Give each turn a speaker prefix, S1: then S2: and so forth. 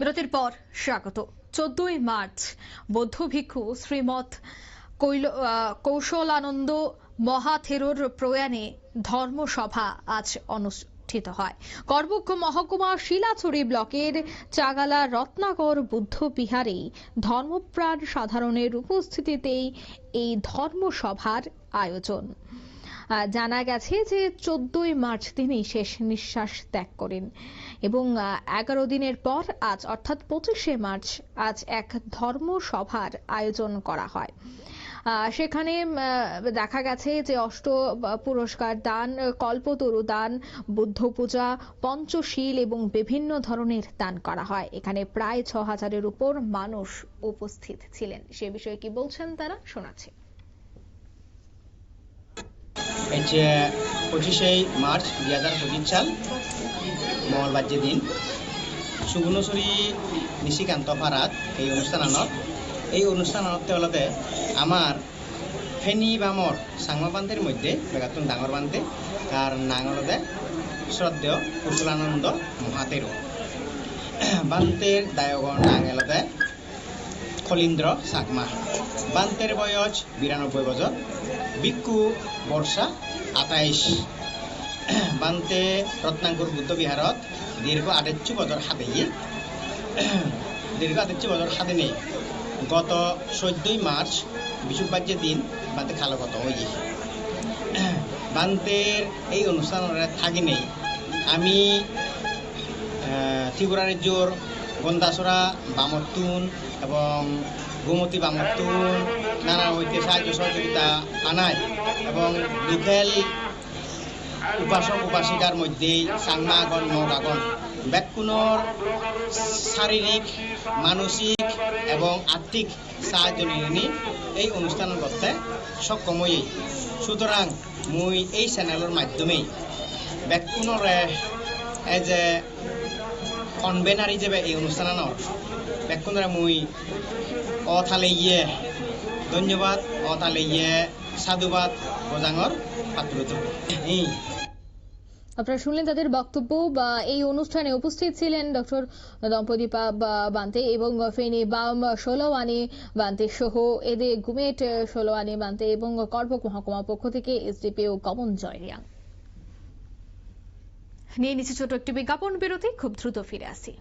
S1: বিরতির পর স্বাগত। চোদ্দই মার্চ, বৌদ্ধ ভিক্ষু শ্রীমৎ কৈল- কৌশলানন্দ মহাথেরোর প্রয়াণে ধর্মসভা আজ অনুষ্ঠিত হয়। করবুক মহকুমা শিলাচুরি ব্লকের চাগালা রত্নাকর বুদ্ধ বিহারে ধর্মপ্রাণ সাধারণের উপস্থিতিতেই এই ধর্মসভার আয়োজন। জানা গেছে যে চোদ্দই মার্চ তিনি শেষ নিঃশ্বাস ত্যাগ করেন। এবং এগারো দিনের পর আজ, অর্থাৎ পঁচিশে মার্চ, আজ এক ধর্মসভার আয়োজন করা হয়। সেখানে দেখা গেছে যে অষ্ট পুরস্কার দান, কল্পতরু দান বুদ্ধ পূজা পঞ্চশীল এবং বিভিন্ন ধরনের দান করা হয়। এখানে প্রায় ছ হাজারের উপর মানুষ উপস্থিত ছিলেন। সে বিষয়ে কি বলছেন তারা? শোনাচ্ছি।
S2: হচ্ছে পঁচিশে মার্চ দুই হাজার পঁচিশ সাল, মঙ্গলবার যে দিন। সুগুণচুরি নিশিকান্ত পাড়াত এই অনুষ্ঠানত এই অনুষ্ঠানত তেওঁলোকে আমাৰ ফেনী বামৰ চাংমা বান্ধের মধ্যে, বেগাতুন ডাঙর বান্ধে আর নাঙলতে শ্রদ্ধেয় কুশলানন্দ মহাতের বান্তের দায়গণ নাঙেলতে খলীন্দ্র চাকমা। বান্তের বয়স বিরানব্বই বছর। ভিক্ষু বর্ষা আঠাইশ। বান্তে রত্নাঙ্কুর বুদ্ধ বিহারত দীর্ঘ আঠাইশ বছর হাতে দীর্ঘ আঠাইশ বছর হাতে নেই। গত চোদ্দই মার্চ বিশুবাজ্যের দিন বান্তে খালগত হয়ে বান্তের এই অনুষ্ঠান থাকি নেই। আমি ত্রিপুরা রাজ্যর গন্দাসরা বামতুন এবং গোমতী বামতুন নানা হইতে সাহায্য সহযোগিতা আনায় এবং লোকেল উপাসক উপাসিকার মধ্যেই চাংমা আগন মগ আগন ব্যাকুণর, শারীরিক, মানসিক এবং আর্থিক সাহায্য নিয়ে এই অনুষ্ঠান করতে সক্ষম হই। সুতরাং মুই এই চ্যানেলের মাধ্যমেই ব্যাকুণরে এজ এ কনভেনার হিসেবে এই অনুষ্ঠানৰ বেক্ষণৰে মই অথালে ইয়ে ধন্যবাদ অথালে ইয়ে সাধুবাদ বজাঙর পাত্র
S1: আপনারা শুনলেন তাদের বক্তব্য, বা এই অনুষ্ঠানে উপস্থিত ছিলেন ডক্টর দম্পতি পা- বা- বান্তে এবং ফেনী বাম ষোলোয়ানি বান্তে সহ এদের গুমেট ষোলোয়ানি বান্তে এবং করবক মহকুমা পক্ষ থেকে এসডিপিও কমন জয়রিয়াং। নিয়ে নিচ্ছে ছোট একটি বিজ্ঞাপন বিরতি খুব দ্রুত ফিরে আসি।